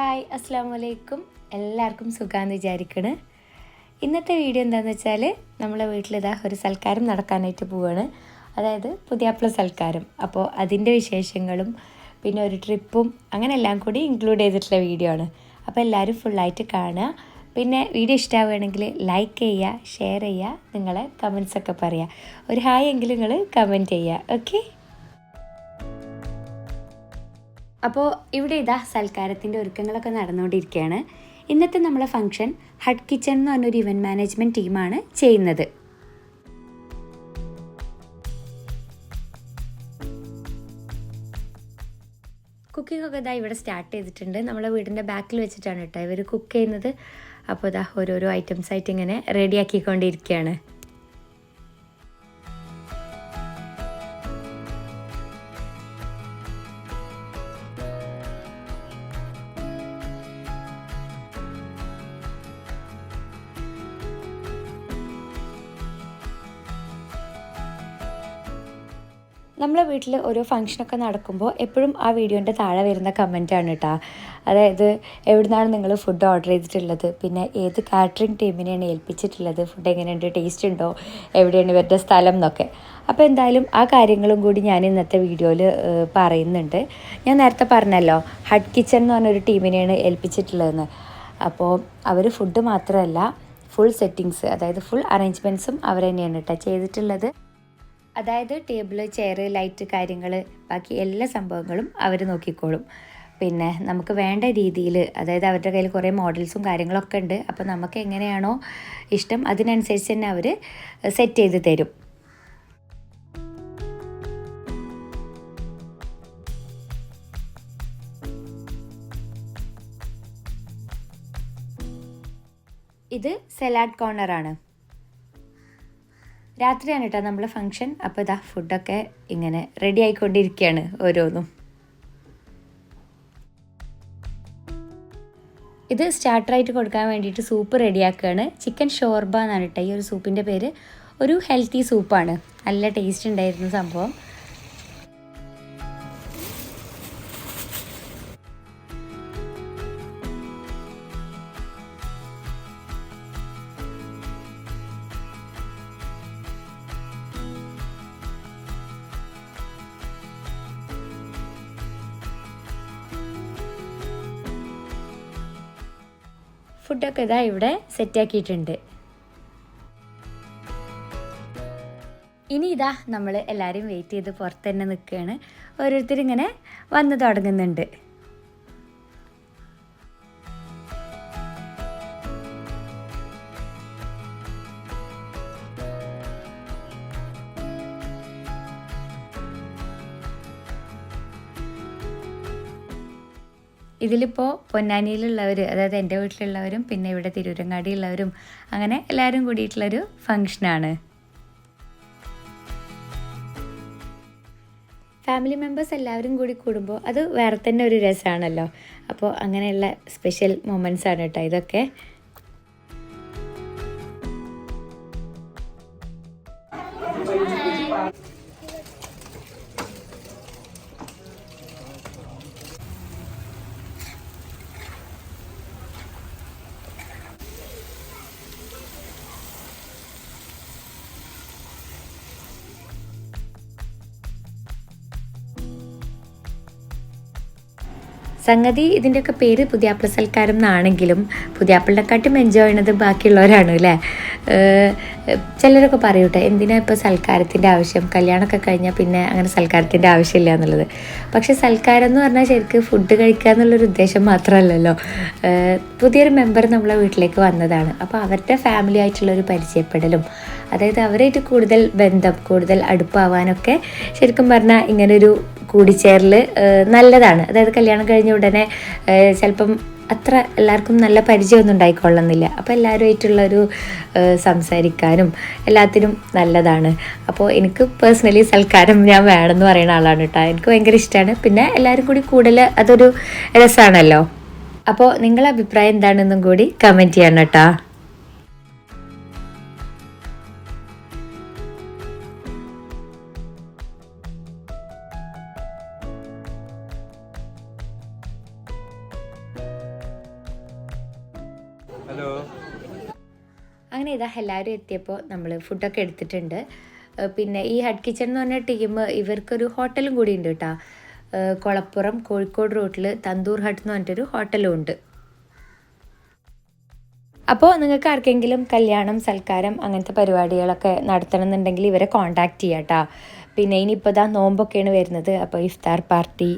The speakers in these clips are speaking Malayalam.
ഹായ് അസ്സാം വലൈക്കും എല്ലാവർക്കും സുഖമാണെന്ന് വിചാരിക്കണ്. ഇന്നത്തെ വീഡിയോ എന്താണെന്ന് വെച്ചാൽ നമ്മളെ വീട്ടിലിതാ ഒരു സൽക്കാരം നടക്കാനായിട്ട് പോവുകയാണ് അതായത് പുതിയാപ്പിള സൽക്കാരം. അപ്പോൾ അതിന്റെ വിശേഷങ്ങളും പിന്നെ ഒരു ട്രിപ്പും അങ്ങനെ എല്ലാം കൂടി ഇൻക്ലൂഡ് ചെയ്തിട്ടുള്ള വീഡിയോ ആണ്. അപ്പോൾ എല്ലാവരും ഫുള്ളായിട്ട് കാണുക. പിന്നെ വീഡിയോ ഇഷ്ടമാവുകയാണെങ്കിൽ ലൈക്ക് ചെയ്യുക ഷെയർ ചെയ്യുക നിങ്ങളെ കമൻസ് ഒക്കെ പറയുക ഒരു ഹായ് എങ്കിലും നിങ്ങൾ കമന്റ് ചെയ്യുക. ഓക്കെ അപ്പോൾ ഇവിടെ ഇതാ സൽക്കാരത്തിന്റെ ഒരുക്കങ്ങളൊക്കെ നടന്നുകൊണ്ടിരിക്കുകയാണ്. ഇന്നത്തെ നമ്മളെ ഫംഗ്ഷൻ ഹട്ട് കിച്ചൺ എന്ന് പറഞ്ഞൊരു ഇവന്റ് മാനേജ്മെന്റ് ടീമാണ് ചെയ്യുന്നത്. കുക്കിംഗ് ഒക്കെ ഇതാ ഇവിടെ സ്റ്റാർട്ട് ചെയ്തിട്ടുണ്ട്. നമ്മളെ വീടിന്റെ ബാക്കിൽ വെച്ചിട്ടാണ് കേട്ടോ ഇവർ കുക്ക് ചെയ്യുന്നത്. അപ്പോൾ ഇതാ ഓരോരോ ഐറ്റംസ് ആയിട്ട് ഇങ്ങനെ റെഡിയാക്കിക്കൊണ്ടിരിക്കുകയാണ് നമ്മളെ വീട്ടിൽ ഓരോ ഫംഗ്ഷനൊക്കെ നടക്കുമ്പോൾ എപ്പോഴും ആ വീഡിയോന്റെ താഴെ വരുന്ന കമന്റാണ് കേട്ടോ അതായത് എവിടുന്നാണ് നിങ്ങൾ ഫുഡ് ഓർഡർ ചെയ്തിട്ടുള്ളത്? പിന്നെ ഏത് കാറ്ററിംഗ് ടീമിനെയാണ് ഏൽപ്പിച്ചിട്ടുള്ളത്? ഫുഡ് എങ്ങനെയുണ്ട്? ടേസ്റ്റ് ഉണ്ടോ? എവിടെയാണ് ഇവരുടെ സ്ഥലം എന്നൊക്കെ. അപ്പോൾ എന്തായാലും ആ കാര്യങ്ങളും കൂടി ഞാൻ ഇന്നത്തെ വീഡിയോയിൽ പറയുന്നുണ്ട്. ഞാൻ നേരത്തെ പറഞ്ഞല്ലോ ഹഡ് കിച്ചൺ എന്ന് പറഞ്ഞൊരു ടീമിനെയാണ് ഏൽപ്പിച്ചിട്ടുള്ളതെന്ന്. അപ്പോൾ അവർ ഫുഡ് മാത്രമല്ല ഫുൾ സെറ്റിങ്സ് അതായത് ഫുൾ അറേഞ്ച്മെന്റ്സും അവർ തന്നെയാണ് കേട്ടോ ചെയ്തിട്ടുള്ളത്. അതായത് ടേബിൾ ചെയർ ലൈറ്റ് കാര്യങ്ങൾ ബാക്കി എല്ലാ സംഭവങ്ങളും അവർ നോക്കിക്കോളും. പിന്നെ നമുക്ക് വേണ്ട രീതിയിൽ അതായത് അവരുടെ കയ്യിൽ കുറേ മോഡൽസും കാര്യങ്ങളൊക്കെ ഉണ്ട്. അപ്പോൾ നമുക്ക് എങ്ങനെയാണോ ഇഷ്ടം അതിനനുസരിച്ച് തന്നെ അവർ സെറ്റ് ചെയ്ത് തരും. ഇത് സലാഡ് കോർണറാണ്. രാത്രിയാണ് കേട്ടോ നമ്മളെ ഫംഗ്ഷൻ അപ്പോൾ ഇതാ ഫുഡൊക്കെ ഇങ്ങനെ റെഡി ആയിക്കൊണ്ടിരിക്കുകയാണ് ഓരോന്നും. ഇത് സ്റ്റാർട്ടറായിട്ട് കൊടുക്കാൻ വേണ്ടിയിട്ട് സൂപ്പ് റെഡിയാക്കുകയാണ് ചിക്കൻ ഷോർബ എന്നാണ് കേട്ടോ ഈ ഒരു സൂപ്പിന്റെ പേര്. ഒരു ഹെൽത്തി സൂപ്പാണ് നല്ല ടേസ്റ്റ് ഉണ്ടായിരുന്നു സംഭവം. ഫുഡൊക്കെ ഇതാ ഇവിടെ സെറ്റാക്കിയിട്ടുണ്ട്. ഇനി ഇതാ നമ്മൾ എല്ലാവരും വെയിറ്റ് ചെയ്ത് പുറത്ത് തന്നെ നിൽക്കുകയാണ്. ഓരോരുത്തർ ഇങ്ങനെ വന്ന് തുടങ്ങുന്നുണ്ട്. ഇതിലിപ്പോൾ പൊന്നാനിയിലുള്ളവർ അതായത് എന്റെ വീട്ടിലുള്ളവരും പിന്നെ ഇവിടെ തിരൂരങ്ങാടിയുള്ളവരും അങ്ങനെ എല്ലാവരും കൂടിയിട്ടുള്ളൊരു ഫങ്ഷനാണ് ഫാമിലി മെമ്പേഴ്സ് എല്ലാവരും കൂടി കൂടുമ്പോൾ അത് വേറെ തന്നെ ഒരു രസമാണല്ലോ അപ്പോൾ അങ്ങനെയുള്ള സ്പെഷ്യൽ മൊമെന്റ്സ് ആണ് കേട്ടോ ഇതൊക്കെ. സംഗതി ഇതിന്റെയൊക്കെ പേര് പുതിയാപ്പിള സൽക്കാരം എന്നാണെങ്കിലും പുതിയാപ്പിളിനെക്കാട്ടും എൻജോയ് ചെയ്യണത് ബാക്കിയുള്ളവരാണ് അല്ലേ ചിലരൊക്കെ പറയൂട്ടെ എന്തിനാ ഇപ്പോൾ സൽക്കാരത്തിന്റെ ആവശ്യം? കല്യാണമൊക്കെ കഴിഞ്ഞാൽ പിന്നെ അങ്ങനെ സൽക്കാരത്തിന്റെ ആവശ്യമില്ല എന്നുള്ളത്. പക്ഷേ സൽക്കാരം എന്ന് പറഞ്ഞാൽ ശരിക്കും ഫുഡ് കഴിക്കുക എന്നുള്ളൊരു ഉദ്ദേശം മാത്രമല്ലല്ലോ. പുതിയൊരു മെമ്പർ നമ്മളെ വീട്ടിലേക്ക് വന്നതാണ്. അപ്പോൾ അവരുടെ ഫാമിലി ആയിട്ടുള്ളൊരു പരിചയപ്പെടലും അതായത് അവരായിട്ട് കൂടുതൽ ബന്ധം കൂടുതൽ അടുപ്പാവാനൊക്കെ ശരിക്കും പറഞ്ഞാൽ ഇങ്ങനൊരു കൂടിച്ചേരൽ നല്ലതാണ്. അതായത് കല്യാണം കഴിഞ്ഞ ഉടനെ ചിലപ്പം അത്ര എല്ലാവർക്കും നല്ല പരിചയമൊന്നും ഉണ്ടായിക്കൊള്ളുന്നില്ല. അപ്പോൾ എല്ലാവരുമായിട്ടുള്ളൊരു സംസാരിക്കാനും എല്ലാത്തിനും നല്ലതാണ്. അപ്പോൾ എനിക്ക് പേഴ്സണലി സൽക്കാരം ഞാൻ വേണമെന്ന് പറയുന്ന ആളാണ് കേട്ടോ എനിക്ക് ഭയങ്കര ഇഷ്ടമാണ് പിന്നെ എല്ലാവരും കൂടി കൂടുതൽ അതൊരു രസമാണല്ലോ അപ്പോൾ നിങ്ങളുടെ അഭിപ്രായം എന്താണെന്നും കൂടി കമന്റ് ചെയ്യണം കേട്ടോ ഇതാ എല്ലാവരും എത്തിയപ്പോൾ നമ്മൾ ഫുഡൊക്കെ എടുത്തിട്ടുണ്ട്. പിന്നെ ഈ ഹഡ് കിച്ചൺ എന്ന് പറഞ്ഞ ടീം ഇവർക്കൊരു ഹോട്ടലും കൂടി ഉണ്ട് കേട്ടോ. കൊളപ്പുറം കോഴിക്കോട് റോട്ടിൽ തന്തൂർ ഹട്ട് എന്ന് പറഞ്ഞിട്ടൊരു ഹോട്ടലും ഉണ്ട്. അപ്പോൾ നിങ്ങൾക്ക് ആർക്കെങ്കിലും കല്യാണം സൽക്കാരം അങ്ങനത്തെ പരിപാടികളൊക്കെ നടത്തണം എന്നുണ്ടെങ്കിൽ ഇവരെ കോണ്ടാക്ട് ചെയ്യാം കേട്ടോ. പിന്നെ ഇനിയിപ്പോൾ ഇതാ നോമ്പൊക്കെയാണ് വരുന്നത്. അപ്പോൾ ഇഫ്താർ പാർട്ടി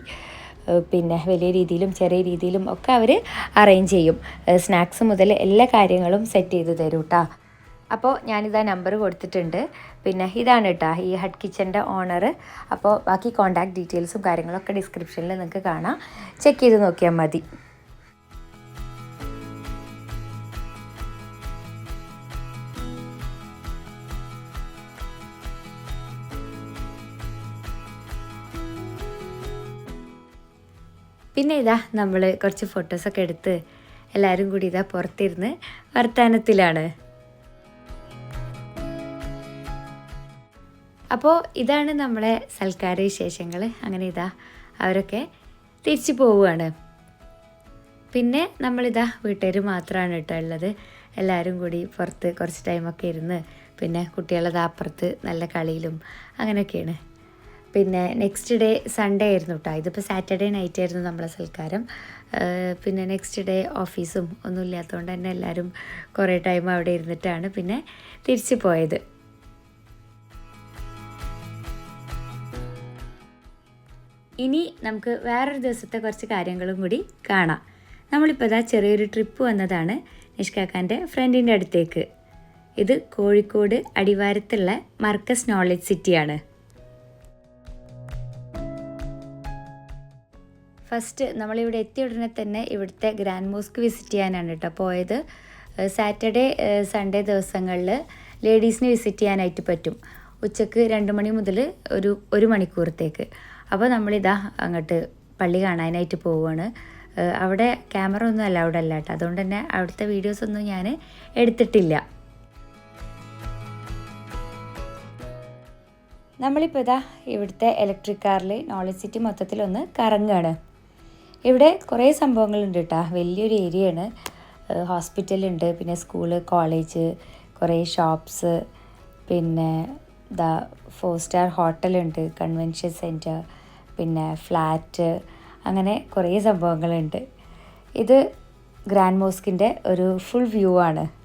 പിന്നെ വലിയ രീതിയിലും ചെറിയ രീതിയിലും ഒക്കെ അവർ അറേഞ്ച് ചെയ്യും. സ്നാക്സ് മുതൽ എല്ലാ കാര്യങ്ങളും സെറ്റ് ചെയ്ത് തരും കേട്ടോ. അപ്പോൾ ഞാനിതാ നമ്പർ കൊടുത്തിട്ടുണ്ട്. പിന്നെ ഇതാണ് കേട്ടോ ഈ ഹട്ട് കിച്ചന്റെ ഓണർ അപ്പോൾ ബാക്കി കോൺടാക്ട് ഡീറ്റെയിൽസും കാര്യങ്ങളൊക്കെ ഡിസ്ക്രിപ്ഷനിൽ നിങ്ങൾക്ക് കാണാം. ചെക്ക് ചെയ്ത് നോക്കിയാൽ മതി. പിന്നെ ഇതാ നമ്മൾ കുറച്ച് ഫോട്ടോസൊക്കെ എടുത്ത് എല്ലാവരും കൂടി ഇതാ പുറത്തിരുന്ന് വർത്തമാനത്തിലാണ് അപ്പോൾ ഇതാണ് നമ്മളെ സൽക്കാര വിശേഷങ്ങൾ അങ്ങനെ ഇതാ അവരൊക്കെ തിരിച്ചു പോവുകയാണ്. പിന്നെ നമ്മളിതാ വീട്ടുകാർ മാത്രമാണ് കേട്ടോ ഉള്ളത്. എല്ലാവരും കൂടി പുറത്ത് കുറച്ച് ടൈമൊക്കെ ഇരുന്ന് പിന്നെ കുട്ടികളത് അപ്പുറത്ത് നല്ല കളിയിലും അങ്ങനെയൊക്കെയാണ്. പിന്നെ നെക്സ്റ്റ് ഡേ സൺഡേ ആയിരുന്നു കേട്ടോ. ഇതിപ്പോൾ സാറ്റർഡേ നൈറ്റ് ആയിരുന്നു നമ്മളെ സൽക്കാരം. പിന്നെ നെക്സ്റ്റ് ഡേ ഓഫീസും ഒന്നും ഇല്ലാത്തതുകൊണ്ട് തന്നെ എല്ലാവരും കുറേ ടൈം അവിടെ ഇരുന്നിട്ടാണ് പിന്നെ തിരിച്ചു പോയത്. ഇനി നമുക്ക് വേറൊരു ദിവസത്തെ കുറച്ച് കാര്യങ്ങളും കൂടി കാണാം. നമ്മളിപ്പോൾ ഇതാ ചെറിയൊരു ട്രിപ്പ് വന്നതാണ് നിഷ്കാക്കാന്റെ ഫ്രണ്ടിന്റെ അടുത്തേക്ക്. ഇത് കോഴിക്കോട് അടിവാരത്തുള്ള മർക്കസ് നോളജ് സിറ്റിയാണ് ഫസ്റ്റ് നമ്മളിവിടെ എത്തിയ ഉടനെ തന്നെ ഇവിടുത്തെ ഗ്രാൻഡ് മോസ്ക് വിസിറ്റ് ചെയ്യാനാണ് കേട്ടോ പോയത്. സാറ്റർഡേ സൺഡേ ദിവസങ്ങളിൽ ലേഡീസിനെ വിസിറ്റ് ചെയ്യാനായിട്ട് പറ്റും. ഉച്ചയ്ക്ക് രണ്ട് മണി മുതൽ ഒരു ഒരു മണിക്കൂറത്തേക്ക്. അപ്പോൾ നമ്മളിതാ അങ്ങോട്ട് പള്ളി കാണാനായിട്ട് പോവുകയാണ് അവിടെ ക്യാമറ ഒന്നും അലൗഡ് അല്ല കേട്ടോ. അതുകൊണ്ട് തന്നെ അവിടുത്തെ വീഡിയോസ് ഒന്നും ഞാൻ എടുത്തിട്ടില്ല. നമ്മളിപ്പോൾ ഇതാ ഇവിടുത്തെ ഇലക്ട്രിക് കാറിൽ നോളജ് സിറ്റി മൊത്തത്തിലൊന്ന് കറങ്ങുകയാണ് ഇവിടെ കുറേ സംഭവങ്ങളുണ്ട് കേട്ടോ. വലിയൊരു ഏരിയയാണ് ഹോസ്പിറ്റലുണ്ട് പിന്നെ സ്കൂൾ കോളേജ് കുറേ ഷോപ്സ് പിന്നെ ദാ ഫോർ സ്റ്റാർ ഹോട്ടലുണ്ട് കൺവെൻഷൻ സെന്റർ പിന്നെ ഫ്ലാറ്റ് അങ്ങനെ കുറേ സംഭവങ്ങളുണ്ട്. ഇത് ഗ്രാൻഡ് മോസ്കിന്റെ ഒരു ഫുൾ വ്യൂ ആണ്.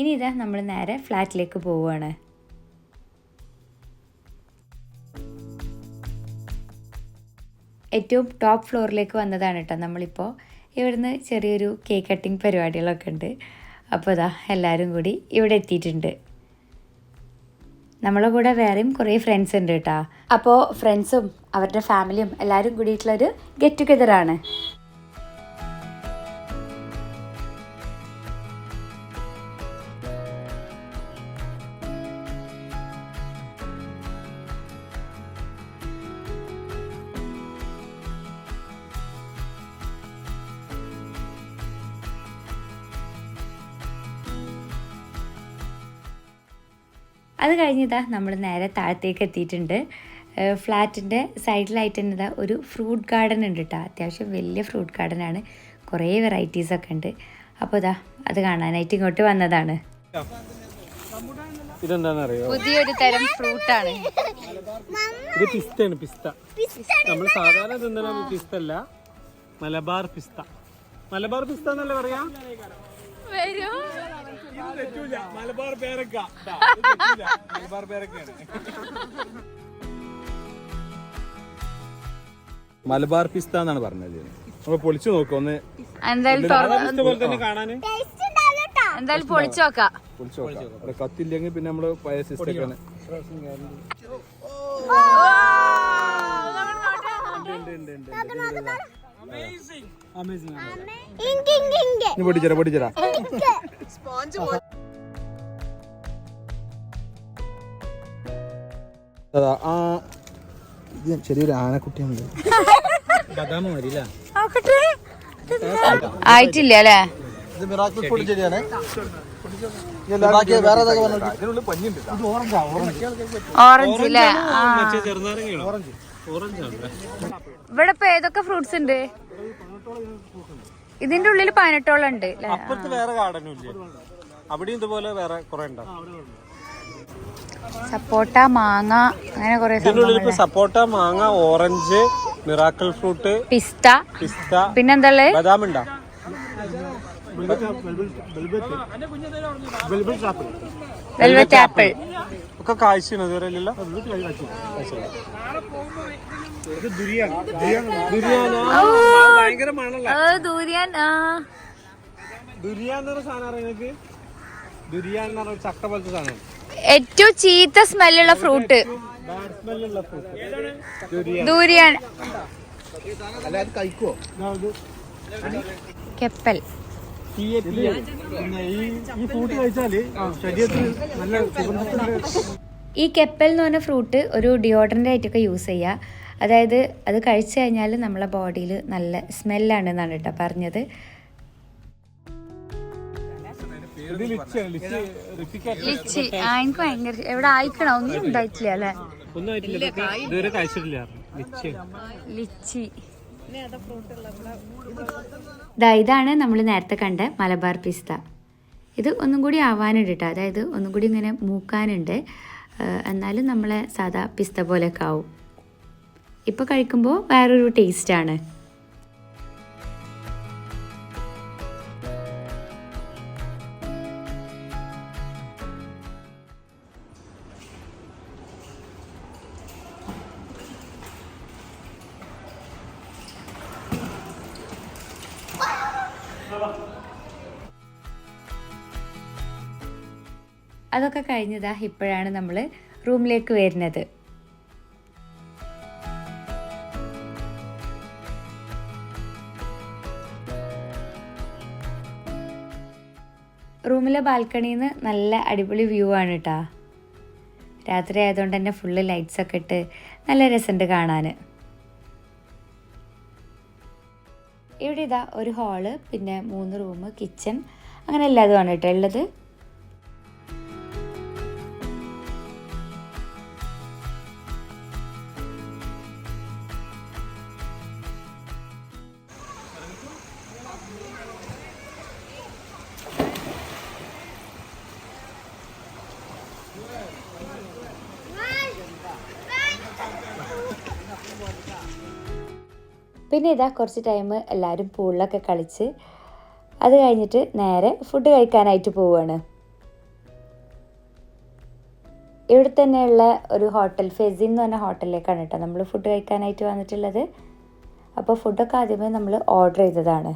ഇനി ഇതാ നമ്മൾ നേരെ ഫ്ലാറ്റിലേക്ക് പോവുകയാണ്. ഏറ്റവും ടോപ്പ് ഫ്ലോറിലേക്ക് വന്നതാണ് കേട്ടോ നമ്മളിപ്പോൾ ഇവിടുന്ന് ചെറിയൊരു കേക്ക് കട്ടിങ് പരിപാടികളൊക്കെ ഉണ്ട്. അപ്പോൾ ഇതാ എല്ലാവരും കൂടി ഇവിടെ എത്തിയിട്ടുണ്ട്. നമ്മളെ കൂടെ വേറെയും കുറേ ഫ്രണ്ട്സ് ഉണ്ട് കേട്ടോ. അപ്പോൾ ഫ്രണ്ട്സും അവരുടെ ഫാമിലിയും എല്ലാവരും കൂടിയിട്ടുള്ളൊരു ഗെറ്റ് ടുഗെദർ അത് കഴിഞ്ഞിതാ നമ്മൾ നേരെ താഴത്തേക്ക് എത്തിയിട്ടുണ്ട്. ഫ്ലാറ്റിന്റെ സൈഡിലായിട്ട് തന്നെ ഇതാ ഒരു ഫ്രൂട്ട് ഗാർഡൻ ഉണ്ട് കേട്ടോ അത്യാവശ്യം വലിയ ഫ്രൂട്ട് ഗാർഡനാണ്. കുറേ വെറൈറ്റീസൊക്കെ ഉണ്ട്. അപ്പോൾ ഇതാ അത് കാണാനായിട്ട് ഇങ്ങോട്ട് വന്നതാണ്. ഇതെന്താണെന്നറിയോ പുതിയൊരു തരം ഫ്രൂട്ടാണ്. ഇത് പിസ്തയാണ് പിസ്ത. നമ്മൾ സാധാരണ തിന്നുന്ന പിസ്ത അല്ല മലബാർ പിസ്ത. മലബാർ പിസ്ത എന്നല്ലേ പറയാ? തെറ്റൂല. മലബാർ പേരക്ക. മലബാർ പേരക്കയാണ് മലബാർ പിസ്ത എന്നാണ് പറഞ്ഞത് നമ്മൾ പൊളിച്ചു നോക്കാം ഒന്ന് എന്തായാലും പൊളിച്ചു നോക്കാം പൊളിച്ചു നോക്കാം അവിടെ കത്തില്ലെങ്കിൽ പിന്നെ നമ്മൾ പഴയ പൊട്ടിച്ചരാ പൊട്ടിച്ചരാ. സ്പോഞ്ച് ആ ഇത് ചെറിയൊരു ആനക്കുട്ടിയാണ് ബദാമ മതിയില്ല ആയിട്ടില്ല അല്ലേ ഇത് ഓറഞ്ച് ഓറഞ്ച്. ഓറഞ്ച്. ഇവിടെ ഇപ്പൊ ഏതൊക്കെ ഫ്രൂട്ട്സ് ഉണ്ട്? ഇതിന്റെ ഉള്ളിൽ പതിനെട്ടോളം ഉണ്ട് അപ്പുറത്ത് വേറെ ഗാർഡനും ഇല്ലേ? അവിടെയും ഇതുപോലെ വേറെ കുറെ സപ്പോട്ട മാങ്ങ അങ്ങനെ കുറെ ഇതിന്റെ ഉള്ളിൽ സപ്പോട്ട മാങ്ങ ഓറഞ്ച് മിറാക്കിൾ ഫ്രൂട്ട് പിസ്ത. പിസ്ത പിന്നെന്താ ബദാമുണ്ടോ? ബദാം ഉണ്ടാ വെൽവെറ്റ് ആപ്പിൾ. ഒക്കെ കാഴ്ചയാണ് ഇതുവരെ ഏറ്റവും ചീത്ത സ്മെല്ലുള്ള ഫ്രൂട്ട്. ബാഡ് സ്മെല്ലുള്ള പിന്നെ ഈ ഈ ഫ്രൂട്ട് കഴിച്ചാൽ ശരീരത്തിന് നല്ല സുഗന്ധത്തിന്റെ ഈ കെപ്പൽ എന്ന് പറഞ്ഞ ഫ്രൂട്ട് ഒരു ഡിയോഡറന്റ് ആയിട്ടൊക്കെ യൂസ് ചെയ്യുക അതായത് അത് കഴിച്ചു കഴിഞ്ഞാൽ നമ്മളെ ബോഡിയിൽ നല്ല സ്മെല്ലാണ് എന്നാണ് കേട്ടോ പറഞ്ഞത്. ലിച്ച് ആ എനിക്ക് ഭയങ്കര എവിടെ ആയിക്കണോ? ഒന്നും ഉണ്ടായിട്ടില്ല അല്ലേ? ലിച്ച്. ദാ ഇതാണ് നമ്മൾ നേരത്തെ കണ്ട മലബാർ പിസ്ത. ഇത് ഒന്നും കൂടി ആവാനുണ്ട് കേട്ടോ അതായത് ഒന്നും കൂടി ഇങ്ങനെ മൂക്കാനുണ്ട്. എന്നാലും നമ്മളെ സാധാ പിസ്ത പോലെയൊക്കെ ആവും. ഇപ്പോൾ കഴിക്കുമ്പോൾ വേറൊരു ടേസ്റ്റാണ് അതൊക്കെ കഴിഞ്ഞതാ ഇപ്പോഴാണ് നമ്മൾ റൂമിലേക്ക് വരുന്നത്. റൂമിലെ ബാൽക്കണിയിൽ നിന്ന് നല്ല അടിപൊളി വ്യൂ ആണ് കേട്ടോ രാത്രി ആയതുകൊണ്ട് തന്നെ ഫുള്ള് ലൈറ്റ്സൊക്കെ ഇട്ട് നല്ല രസമുണ്ട് കാണാൻ ഇവിടെ ഇതാ ഒരു ഹാൾ പിന്നെ മൂന്ന് റൂം കിച്ചൺ അങ്ങനെ എല്ലാതുമാണ് കേട്ടോ ഉള്ളത്. പിന്നെ ഇതാ കുറച്ച് ടൈം എല്ലാവരും പൂളിലൊക്കെ കളിച്ച് അത് കഴിഞ്ഞിട്ട് നേരെ ഫുഡ് കഴിക്കാനായിട്ട് പോവുകയാണ് ഇവിടെ തന്നെയുള്ള ഒരു ഹോട്ടൽ ഫെസിൻ എന്ന് പറഞ്ഞ ഹോട്ടലിലേക്കാണ് കേട്ടോ നമ്മൾ ഫുഡ് കഴിക്കാനായിട്ട് വന്നിട്ടുള്ളത്. അപ്പോൾ ഫുഡൊക്കെ ആദ്യമേ നമ്മൾ ഓർഡർ ചെയ്തതാണ്.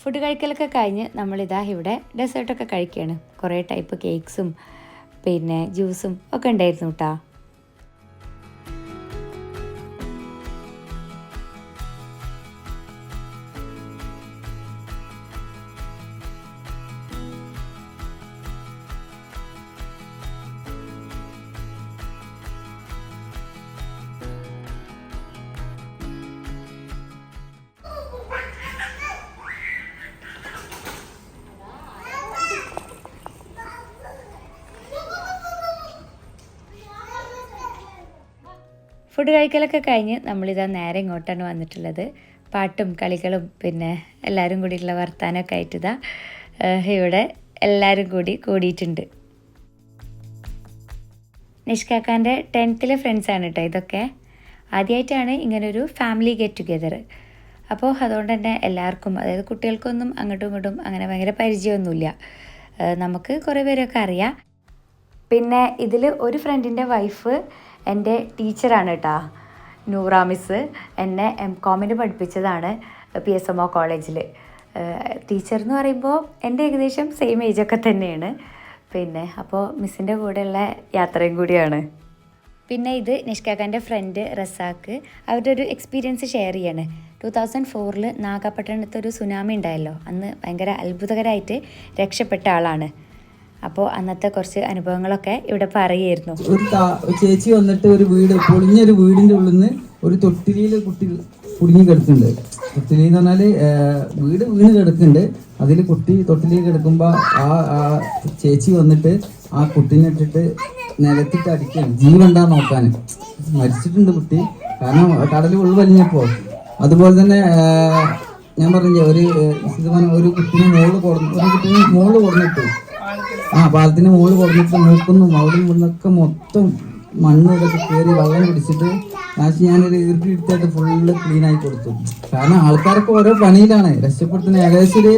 ഫുഡ് കഴിക്കലൊക്കെ കഴിഞ്ഞ് നമ്മളിതാ ഇവിടെ ഡെസേർട്ടൊക്കെ കഴിക്കുകയാണ് കുറേ ടൈപ്പ് കേക്ക്സും പിന്നെ ജ്യൂസും ഒക്കെ ഉണ്ടായിരുന്നു കേട്ടോ ഫുഡ് കഴിക്കലൊക്കെ കഴിഞ്ഞ് നമ്മളിതാ നേരെ ഇങ്ങോട്ടാണ് വന്നിട്ടുള്ളത്. പാട്ടും കളികളും പിന്നെ എല്ലാവരും കൂടിയിട്ടുള്ള വർത്താനമൊക്കെ ആയിട്ട് ഇതാ ഇവിടെ എല്ലാവരും കൂടി കൂടിയിട്ടുണ്ട്. നിഷ്കാക്കാന്റെ ടെൻത്തിലെ ഫ്രണ്ട്സാണ് കേട്ടോ ഇതൊക്കെ. ആദ്യമായിട്ടാണ് ഇങ്ങനൊരു ഫാമിലി ഗെറ്റ് ടുഗെദർ അപ്പോൾ അതുകൊണ്ട് തന്നെ എല്ലാവർക്കും അതായത് കുട്ടികൾക്കൊന്നും അങ്ങോട്ടും ഇങ്ങോട്ടും അങ്ങനെ ഭയങ്കര പരിചയമൊന്നുമില്ല. നമുക്ക് കുറേ പേരൊക്കെ അറിയാം. പിന്നെ ഇതിൽ ഒരു ഫ്രണ്ടിന്റെ വൈഫ് എന്റെ ടീച്ചറാണ് കേട്ടോ നൂറ മിസ് എന്നെ എം കോമിന് പഠിപ്പിച്ചതാണ് പി എസ് എം ഒ കോളേജിൽ ടീച്ചർ എന്ന് പറയുമ്പോൾ എന്റെ ഏകദേശം സെയിം ഏജൊക്കെ തന്നെയാണ്. പിന്നെ അപ്പോൾ മിസ്സിന്റെ കൂടെയുള്ള യാത്രയും കൂടിയാണ്. പിന്നെ ഇത് നിഷ്കാക്കാന്റെ ഫ്രണ്ട് റസാക്ക്. അവരുടെ ഒരു എക്സ്പീരിയൻസ് ഷെയർ ചെയ്യാണ്. ടു തൗസൻഡ് ഫോറിൽ നാഗപട്ടണത്ത് ഒരു സുനാമി ഉണ്ടായല്ലോ. അന്ന് ഭയങ്കര അത്ഭുതകരമായിട്ട് രക്ഷപ്പെട്ട ആളാണ്. അപ്പോൾ അന്നത്തെ കുറച്ച് അനുഭവങ്ങളൊക്കെ ഇവിടെ പറയുമായിരുന്നു. ഒരു ചേച്ചി വന്നിട്ട് ഒരു വീട് പൊളിഞ്ഞൊരു വീടിന്റെ ഉള്ളിൽ നിന്ന് ഒരു തൊട്ടിലിയിൽ കുട്ടി കുടുങ്ങി കിടക്കുന്നുണ്ട്. തൊട്ടിലി എന്ന് പറഞ്ഞാൽ വീട് വീണ് കിടക്കുന്നുണ്ട്. അതിൽ കുട്ടി തൊട്ടിലിൽ കിടക്കുമ്പോ ആ ആ ചേച്ചി വന്നിട്ട് ആ കുട്ടീനെ ഇട്ടിട്ട് നിലത്തിട്ട് അടിക്കുകയാണ്. ജീവണ്ടാ നോക്കാൻ. മരിച്ചിട്ടുണ്ട് കുട്ടി. കാരണം കടൽ ഉൾവലിഞ്ഞപ്പോ അതുപോലെ തന്നെ ഞാൻ പറഞ്ഞില്ലേ ഒരു ഒരു കുട്ടീനെ മോൾ കൊടുന്നു ഒരു കുട്ടീനെ മോൾ കൊടുന്നിട്ടു. ആ പാലത്തിന് മുകളിൽ കുറഞ്ഞിട്ട് നോക്കുന്നു അവിടെ നിന്നൊക്കെ മൊത്തം മണ്ണ് ഇതൊക്കെ കയറി വെള്ളം പിടിച്ചിട്ട് ലാസ്റ്റ് ഞാനൊരു ഇരുട്ടി എടുത്തായിട്ട് ഫുള്ള് ക്ലീൻ ആയി കൊടുത്തു. കാരണം ആൾക്കാരൊക്കെ ഓരോ പണിയിലാണ്. രക്ഷപ്പെടുത്തുന്ന ഏകദേശം ഒരു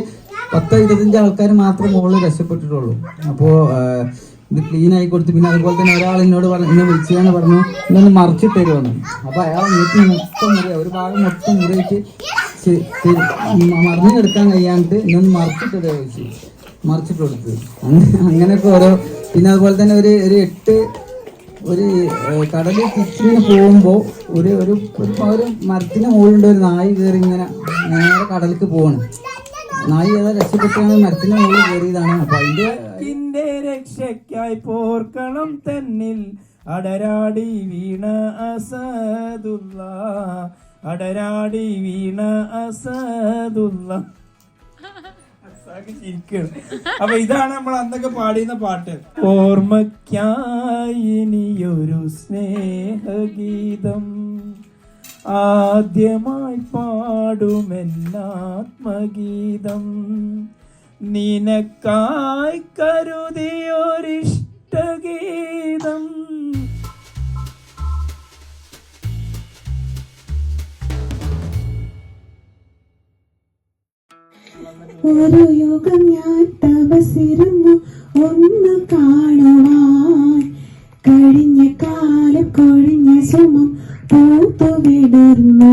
പത്തോ ഇരുപത്തഞ്ച് ആൾക്കാർ മാത്രം മുകളിൽ രക്ഷപ്പെട്ടിട്ടുള്ളൂ. അപ്പോൾ ഇത് ക്ലീൻ ആയി കൊടുത്തു. പിന്നെ അതുപോലെ തന്നെ ഒരാൾ എന്നോട് പറഞ്ഞു എന്നെ വിളിച്ചതാണ് പറഞ്ഞു ഇന്നൊന്ന് മറിച്ചിട്ട് തരുമെന്ന് അപ്പോൾ അയാൾ നീട്ടി മൊത്തം മുറിയ ഒരു ഭാഗം മൊത്തം മുറിയിട്ട് മറിഞ്ഞെടുക്കാൻ കഴിയാണ്ട് ഇന്നൊന്ന് മറിച്ചിട്ട് തരുമോ മറിച്ചിട്ട് കൊടുത്ത് അങ്ങനെ അങ്ങനെയൊക്കെ ഓരോ പിന്നെ അതുപോലെ തന്നെ ഒരു ഒരു എട്ട് ഒരു കടലിൽ തിരിച്ചിങ്ങനെ പോകുമ്പോൾ ഒരു ഒരു ഒരു മരത്തിന് മുകളിലുണ്ട് ഒരു നായി കയറി ഇങ്ങനെ നേരെ കടലിലേക്ക് പോവാണ്. നായി ഏതാ രക്ഷപ്പെട്ടാണ് മരത്തിന് മുകളിൽ കയറിയതാണ്. അപ്പൊ അതിന്റെ ിന്റെ രക്ഷയ്ക്കായി പോർക്കണം തന്നിൽ. അടരാടി വീണ അസദുള്ള. അടരാടി വീണ അസദുള്ള. അപ്പൊ ഇതാണ് നമ്മൾ അന്നൊക്കെ പാടിയുന്ന പാട്ട്. ഓർമ്മയ്ക്കായി ഇനിയൊരു സ്നേഹഗീതം. ആദ്യമായി പാടുമെന്നാത്മഗീതം നിനക്കായി കരുതിയൊരിഷ്ടഗീതം. ഒരു യുഗം ഞാൻ തപസിരുന്നു ഒന്ന് കാണുവാൻ. കഴിഞ്ഞ കാലം കൊഴിഞ്ഞ സുമം പൂത്തു വിടർന്നു.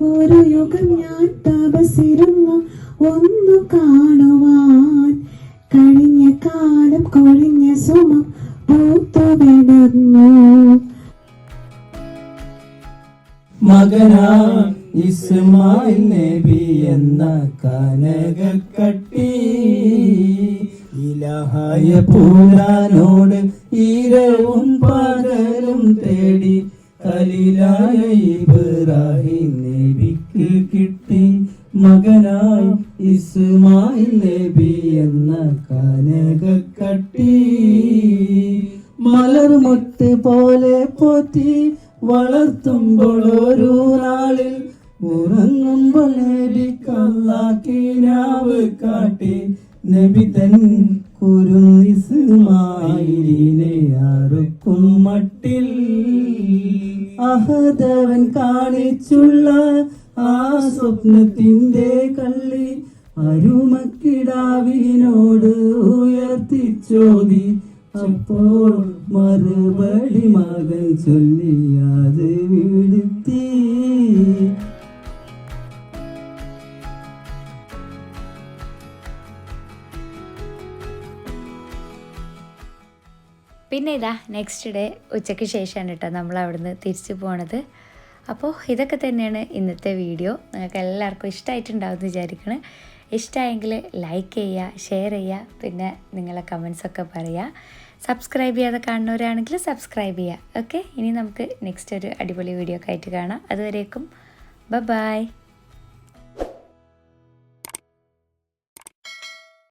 ഒരു യുഗം ഞാൻ തപസിരുന്നു ഒന്ന് കാണുവാൻ. കഴിഞ്ഞ കാലം കൊഴിഞ്ഞ സുമം പൂത്തു വിടർന്നു. മകനാ ഇസ്മായിൽ നബി എന്ന കനകക്കട്ടി ഇലഹായ പൂരാനോട് ഇരവും പകലും തേടി കലിലായ ഇബ്രാഹിം നബിക്ക് കിട്ടി മകനായി ഇസ്മായിൽ നബി എന്ന കനകക്കട്ടി. മലർമുട്ട് പോലെ പോറ്റി വളർത്തുമ്പോൾ ഒരു നാളിൽ ഉറങ്ങുമ്പോൾ നബിക്കല്ലാക്കിനാവ് കാട്ടി. നബി തൻ കുരുന്നിസുമായിനെ അറുക്കും മട്ടിൽ. അഹദവൻ കാണിച്ചുള്ള ആ സ്വപ്നത്തിന്റെ കള്ളി അരുമക്കിടാവിനോട് ഉയർത്തി ചോദി. അപ്പോൾ മറുപടി മകൻ ചൊല്ലിയാതെ വിടുത്തി പിന്നെ ഇതാ നെക്സ്റ്റ് ഡേ ഉച്ചയ്ക്ക് ശേഷമാണ് കേട്ടോ നമ്മൾ അവിടുന്ന് തിരിച്ചു പോണത്. അപ്പോൾ ഇതൊക്കെ തന്നെയാണ് ഇന്നത്തെ വീഡിയോ നിങ്ങൾക്ക് എല്ലാവർക്കും ഇഷ്ടമായിട്ടുണ്ടാവും എന്ന് വിചാരിക്കണം. ഇഷ്ടമായെങ്കിൽ ലൈക്ക് ചെയ്യുക ഷെയർ ചെയ്യുക പിന്നെ നിങ്ങളെ കമൻസൊക്കെ പറയുക. സബ്സ്ക്രൈബ് ചെയ്യാതെ കാണുന്നവരാണെങ്കിൽ സബ്സ്ക്രൈബ് ചെയ്യുക. ഓക്കെ ഇനി നമുക്ക് നെക്സ്റ്റ് ഒരു അടിപൊളി വീഡിയോ ഒക്കെ ആയിട്ട് കാണാം. അതുവരേക്കും ബ ബായ്